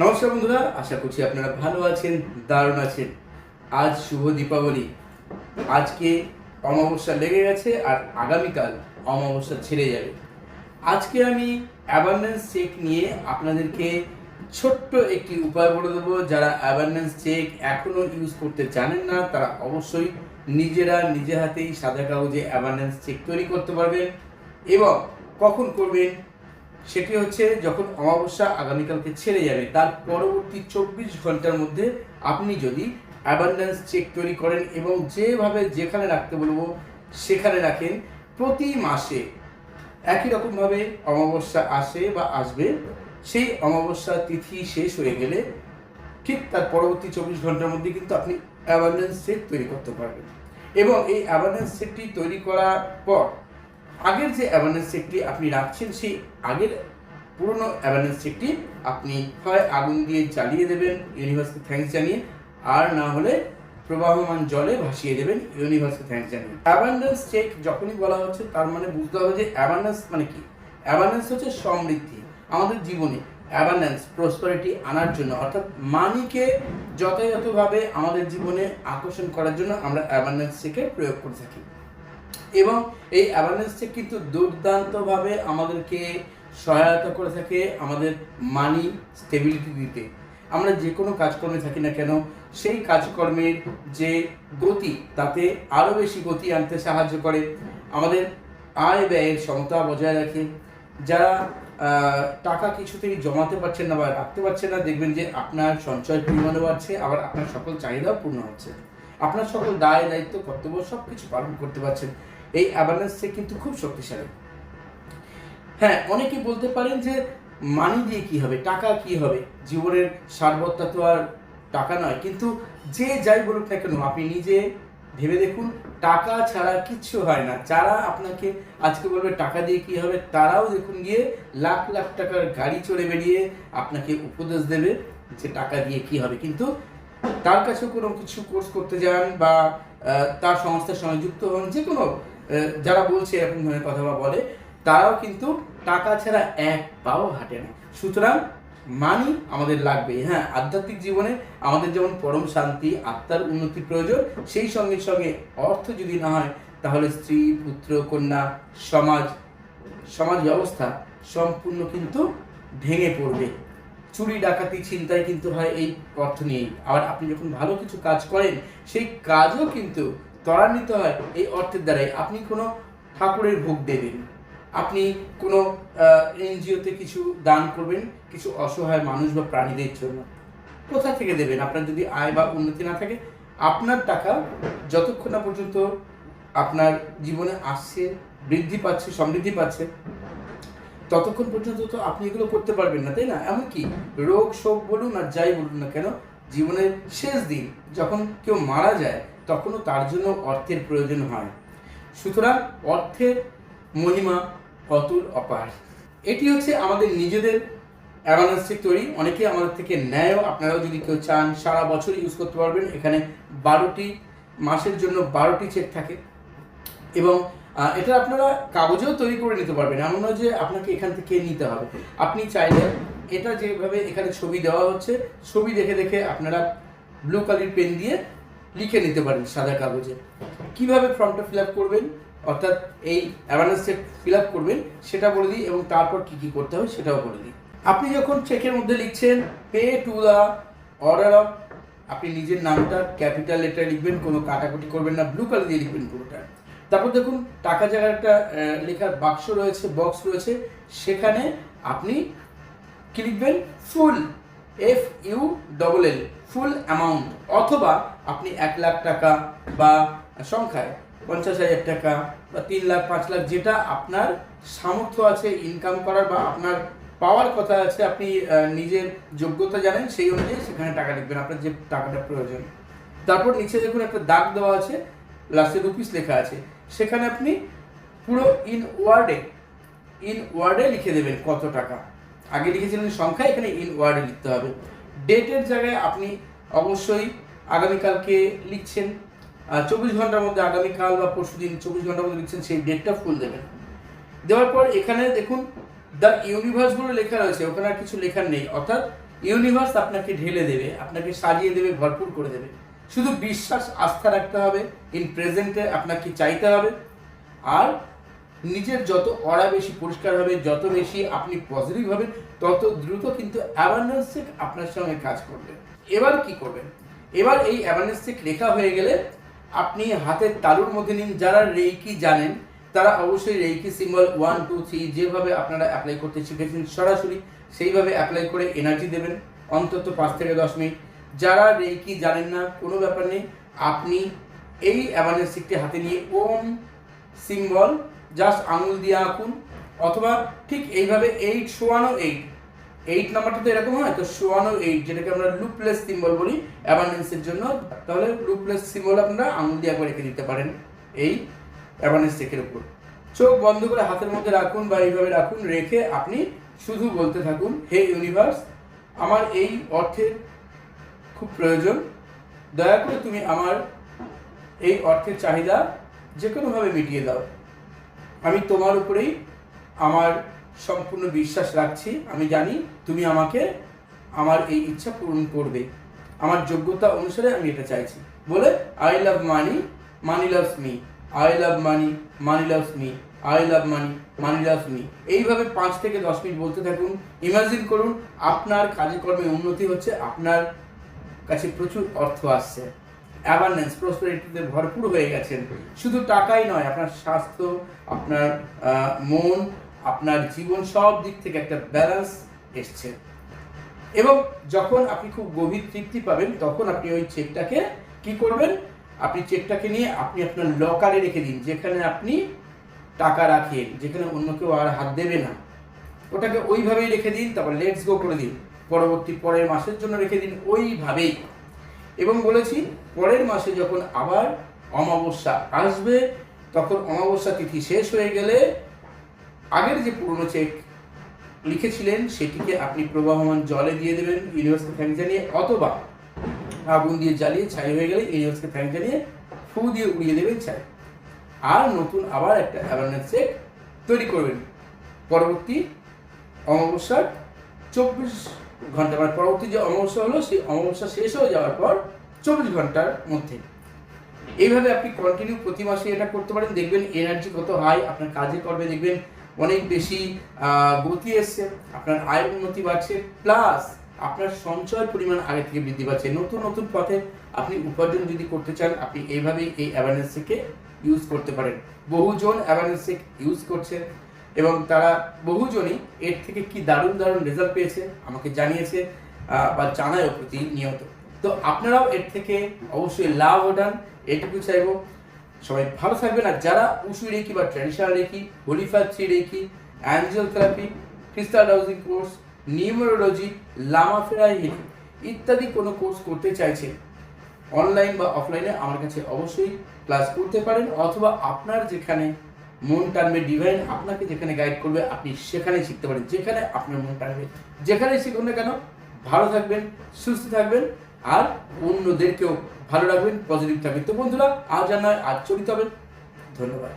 নমস্কার বন্ধুরা, আশা করছি আপনারা ভালো আছেন, দারুণ আছেন। আজ শুভ দীপাবলি। আজকে অমাবস্যা লেগে গেছে আর আগামীকাল অমাবস্যা ছেড়ে যাবে। আজকে আমি অ্যাবান্ডেন্স চেক নিয়ে আপনাদেরকে ছোট্ট একটি উপায় বলে দেবো। যারা অ্যাবান্ডেন্স চেক এখনও ইউজ করতে জানেন না, তারা অবশ্যই নিজেরা নিজে হাতেই সাদা কাগজে অ্যাবান্ডেন্স চেক তৈরি করতে পারবেন এবং কখন করবেন সেটি হচ্ছে যখন অমাবস্যা আগামীকালকে ছেড়ে যাবে, তার পরবর্তী চব্বিশ ঘণ্টার মধ্যে আপনি যদি অ্যাবান্ডেন্স চেক তৈরি করেন এবং যেভাবে যেখানে রাখতে বলব সেখানে রাখেন, প্রতি মাসে একই রকমভাবে অমাবস্যা আসে বা আসবে, সেই অমাবস্যা তিথি শেষ হয়ে গেলে ঠিক তার পরবর্তী চব্বিশ ঘণ্টার মধ্যে কিন্তু আপনি অ্যাবান্ডেন্স চেক তৈরি করতে পারবেন। এবং এই অ্যাবান্ডেন্স চেকটি তৈরি করার পর আগের যে অ্যাওয়ারনেস চেকটি আপনি রাখছেন, সেই আগের পুরনো অ্যাওয়ারনেস চেকটি আপনি হয় আগুন দিয়ে জ্বালিয়ে দেবেন ইউনিভার্সকে থ্যাঙ্কস জানিয়ে, আর না হলে প্রবাহমান জলে ভাসিয়ে দেবেন ইউনিভার্সকে থ্যাঙ্কস জানিয়ে। অ্যাবান্ডেন্স চেক যখনই বলা হচ্ছে, তার মানে বুঝতে হবে যে অ্যাবান্ডেন্স মানে কি? অ্যাবান্ডেন্স হচ্ছে সমৃদ্ধি, আমাদের জীবনে অ্যাবান্ডেন্স প্রসপারিটি আনার জন্য, অর্থাৎ মানিকে যথাযথভাবে আমাদের জীবনে আকর্ষণ করার জন্য আমরা অ্যাবান্ডেন্স চেকের প্রয়োগ করে থাকি। এবং এই অ্যাওয়ারনেস চেক কিন্তু দুর্দান্তভাবে আমাদেরকে সহায়তা করে থাকে আমাদের মানি স্টেবিলিটি দিতে। আমরা যে কোনো কাজকর্মে থাকি না কেন, সেই কাজকর্মের যে গতি, তাতে আরও বেশি গতি আনতে সাহায্য করে। আমাদের আয় ব্যয়ের সমতা বজায় রাখে। যারা টাকা কিছুতেই জমাতে পারছেন না বা রাখতে পারছেন না, দেখবেন যে আপনার সঞ্চয় পরিমাণও বাড়ছে, আবার আপনার সকল চাহিদাও পূর্ণ হচ্ছে। আপনার সকল দায়, দায়িত্ব, কর্তব্য সব কিছু পালন করতে পারছেন। এই অ্যাবারেন্স চেক কিন্তু খুব শক্তিশালী। হ্যাঁ অনেকে বলতে পারেন যে মানি দিয়ে কি হবে, টাকা কি হবে? জীবনের সারবত্তা তো আর টাকা নয়, কিন্তু যে যাই বলুক না কেন, আপনি নিজে ভেবে দেখুন, টাকা ছাড়া কিচ্ছু হয় না। যারা আপনাকে আজকে বলবে টাকা দিয়ে কি হবে, তারাও দেখুন গিয়ে লাখ লাখ টাকার গাড়ি চড়ে বেরিয়ে আপনাকে উপদেশ দেবে যে টাকা দিয়ে কি হবে। কিন্তু তার কাছে কোনো কিছু কোর্স করতে যান বা তার সংস্থার সঙ্গে যুক্ত হন, যে কোনো যারা বলছে এরকম ধরনের কথা বা বলে, তারাও কিন্তু টাকা ছাড়া এক পাও হাঁটে না। সুতরাং মানি আমাদের লাগবে হ্যাঁ আধ্যাত্মিক জীবনে আমাদের যেমন পরম শান্তি, আত্মার উন্নতি প্রয়োজন, সেই সঙ্গে সঙ্গে অর্থ যদি না হয়, তাহলে স্ত্রী, পুত্র, কন্যা, সমাজ সমাজ ব্যবস্থা সম্পূর্ণ কিন্তু ভেঙে পড়বে। চুরি, ডাকাতি চিন্তায় কিন্তু হয় এই অর্থ নিয়েই। আবার আপনি যখন ভালো কিছু কাজ করেন, সেই কাজও কিন্তু ত্বরান্বিত হয় এই অর্থের দ্বারাই। আপনি কোনো ঠাকুরের ভোগ দেবেন, আপনি কোনো এনজিওতে কিছু দান করবেন, কিছু অসহায় মানুষ বা প্রাণীদের জন্য। কোথা থেকে দেবেন? আপনার যদি আয় বা উন্নতি না থাকে, আপনার টাকা যতক্ষণ না পর্যন্ত আপনার জীবনে আসছে, বৃদ্ধি পাচ্ছে, সমৃদ্ধি পাচ্ছে ততক্ষণ পর্যন্ত তো আপনি এগুলো করতে পারবেন না, তাই না? এমনকি রোগ, শোক বলুন আর যাই বলুন না কেন, জীবনের শেষ দিন যখন কেউ মারা যায়, তখনও তার জন্য অর্থের প্রয়োজন হয়। সুতরাং অর্থের মহিমা অতুল অপার। এটি হচ্ছে আমাদের নিজেদের অ্যাওয়ারনেস তৈরি। অনেকে আমাদের থেকে নেয়ও আপনারাও যদি কেউ চান, সারা বছর ইউজ করতে পারবেন। এখানে বারোটি মাসের জন্য বারোটি চেক থাকে। এবং এটা আপনারা কাগজেও তৈরি করে নিতে পারবেন। এমন নয় যে আপনাকে এখান থেকে নিতে হবে। আপনি চাইলে এটা যেভাবে এখানে ছবি দেওয়া হচ্ছে, ছবি দেখে দেখে আপনারা ব্লু কালার পেন দিয়ে লিখে নিতে পারেন সাদা কাগজে। কীভাবে ফর্মটা ফিল আপ করবেন, অর্থাৎ এই অ্যাওয়ারনেস চেক ফিল আপ করবেন, সেটা বলে দিই এবং তারপর কি কি করতে হবে সেটাও বলে দিই। আপনি যখন চেকের মধ্যে লিখছেন pay to the order of আপনি নিজের নামটা ক্যাপিটাল লেটার লিখবেন, কোনো কাটাকুটি করবেন না ব্লু কালার দিয়ে লিখবেন পুরোটা। তারপর দেখুন, টাকা জায়গার একটা লেখার বাক্স রয়েছে বক্স রয়েছে, সেখানে আপনি কি লিখবেন? Full F U double L full amount অথবা আপনি এক লাখ টাকা বা সংখ্যায় পঞ্চাশ হাজার টাকা বা তিন লাখ, পাঁচ লাখ, যেটা আপনার সামর্থ্য আছে ইনকাম করার বা আপনার পাওয়ার কথা আছে, আপনি নিজের যোগ্যতা জানেন, সেই অনুযায়ী সেখানে টাকা লিখবেন, আপনার যে টাকাটা প্রয়োজন। তারপর নিচে দেখুন একটা দাগ দেওয়া আছে লাস্টে রুপিস লেখা আছে। সেখানে আপনি পুরো ইন ওয়ার্ডে ইন ওয়ার্ডে লিখে দেবেন কত টাকা। আগে লিখেছিলেন সংখ্যা, এখানে ইন ওয়ার্ডে লিখতে হবে। ডেটের জায়গায় আপনি অবশ্যই আগামীকালকে লিখছেন। চব্বিশ ঘণ্টার মধ্যে আগামীকাল বা পরশু দিন চব্বিশ ঘণ্টার মধ্যে লিখছেন, সেই ডেটটা ফুল দেবেন। দেওয়ার পর এখানে দেখুন দ্য ইউনিভার্স বলে লেখা রয়েছে, ওখানে আর কিছু লেখার নেই। অর্থাৎ ইউনিভার্স আপনাকে ঢেলে দেবে, আপনাকে সাজিয়ে দেবে, ভরপুর করে দেবে। শুধু বিশ্বাস, আস্থা রাখতে হবে ইন প্রেজেন্টে আপনাকে চাইতে হবে, আর নিজের যত অরা বেশি পরিষ্কার হবে, যত বেশি আপনি পজিটিভ হবেন, তত দ্রুত কিন্তু অ্যাওয়ারনেস চেক আপনার সঙ্গে কাজ করবে। এবার কি করবেন? এবার এই অ্যাওয়ারনেস চেক লেখা হয়ে গেলে আপনি হাতের তালুর মধ্যে নিন। যারা রেইকি জানেন, তারা অবশ্যই reiki symbol one two three যেভাবে আপনারা অ্যাপ্লাই করতে শিখেছেন, সরাসরি সেইভাবে অ্যাপ্লাই করে এনার্জি দেবেন। অন্তত পাঁচ থেকে দশ মিনিট। যারা রেইকি জানেন না, কোনো ব্যাপার নেই। আপনি এই অ্যাওয়ারনেস চেকটি হাতে নিয়ে ওম সিম্বল জাস্ট আঙুল দিয়ে আঁকুন, অথবা ঠিক এইভাবে এইট শোয়ানো এইট এইট নাম্বারটা তো এরকম হয়, তো শোয়ানো এইট যেটাকে আমরা লুপলেস সিম্বল বলি অ্যাবান্ডেন্সের জন্য। তাহলে লুপলেস সিম্বল আপনারা আঙুল দিয়ে একবার রেখে দিতে পারেন এই অ্যাবান্ডেন্স চেকের উপর। চোখ বন্ধ করে হাতের মধ্যে রাখুন বা এইভাবে রাখুন, রেখে আপনি শুধু বলতে থাকুন, হে ইউনিভার্স আমার এই অর্থের খুব প্রয়োজন। দয়া করে তুমি আমার এই অর্থের চাহিদা যে কোনোভাবে মিটিয়ে দাও। আমি তোমার উপরেই আমার সম্পূর্ণ বিশ্বাস রাখছি। আমি জানি তুমি আমাকে আমার এই ইচ্ছা পূরণ করবে। আমার যোগ্যতা অনুসারে আমি এটা চাইছি। বলে I love money money loves me I love money money loves me I love money money loves me এইভাবে পাঁচ থেকে দশ মিনিট বলতে থাকুন। ইমাজিন করুন, আপনার কাজে কর্মে উন্নতি হচ্ছে, আপনার কাছে প্রচুর অর্থ আসছে। অ্যাওয়ারনেস প্রসপেরিটিতে ভরপুর হয়ে গেছেন। শুধু টাকাই নয়, আপনার স্বাস্থ্য, আপনার মন, আপনার জীবন সব দিক থেকে একটা ব্যালেন্স এসছে। এবং যখন আপনি খুব গভীর তৃপ্তি পাবেন, তখন আপনি ওই চেকটাকে কি করবেন? আপনি চেকটাকে নিয়ে আপনি আপনার লকারে রেখে দিন, যেখানে আপনি টাকা রাখেন, যেখানে অন্য কেউ আর হাত দেবে না। ওটাকে ওইভাবেই রেখে দিন, তারপর লেটস গো করে দিন। পরবর্তী পরের মাসের জন্য রেখে দিন ওইভাবেই। এবং বলেছি, পরের মাসে যখন আবার অমাবস্যা আসবে, তখন অমাবস্যা তিথি শেষ হয়ে গেলে আগের যে পুরনো চেক লিখেছিলেন, সেটিকে আপনি প্রবাহমান জলে দিয়ে দেবেন, ইউনিভার্সকে থ্যাংক জানিয়ে, অথবা আগুন দিয়ে জ্বালিয়ে ছাই হয়ে গেলে ইউনিভার্সকে থ্যাংক জানিয়ে ফু দিয়ে উড়িয়ে দেবেন ছাই। আর নতুন আবার একটা অ্যাওয়ারনেস চেক তৈরি করবেন। পরবর্তী অমাবস্যার চব্বিশ ঘণ্টা মানে পরবর্তী যে অমাবস্যা হলো, সেই অমাবস্যা শেষ হয়ে যাওয়ার পর চব্বিশ ঘণ্টার মধ্যে। এইভাবে আপনি কন্টিনিউ প্রতি মাসে এটা করতে পারেন। দেখবেন এনার্জি কত হাই আপনার কাজে করবে দেখবেন অনেক বেশি গতি এসছে, আপনার আয়ের উন্নতি বাড়ছে প্লাস আপনার সঞ্চয়ের পরিমাণ আগে থেকে বৃদ্ধি পাচ্ছে। নতুন নতুন পথে আপনি উপার্জন যদি করতে চান, আপনি এইভাবেই এই অ্যাওয়ারনেস থেকে ইউজ করতে পারেন। বহুজন অ্যাওয়ারনেস ইউজ করছে এবং তারা বহুজনই এর থেকে কি দারুণ দারুণ রেজাল্ট পেয়েছে আমাকে জানিয়েছে বা জানায় প্রতিনিয়ত। তো আপনারাও এর থেকে অবশ্যই লাভ ওঠান এটুকু চাইব। সবাই ভালো থাকবেন। আর যারা উসু রেখি বা traditional reiki holy fire three reiki angel therapy crystal housing course numerology লামাফেরা healing ইত্যাদি কোনো কোর্স করতে চাইছেন অনলাইন বা অফলাইনে আমার কাছে অবশ্যই ক্লাস করতে পারেন। অথবা আপনার যেখানে মন টানবে ডিভাইন আপনাকে যেখানে গাইড করবে, আপনি সেখানে শিখতে পারেন। যেখানে আপনার মন টানবে যেখানে শিখুন না কেন, ভালো থাকবেন, সুস্থ থাকবেন, আর অন্যদেরকেও ভালো রাখবেন পজিটিভ থাকবেন। তো বন্ধুরা, আজ আর নয়, আজ চলিত হবেন ধন্যবাদ।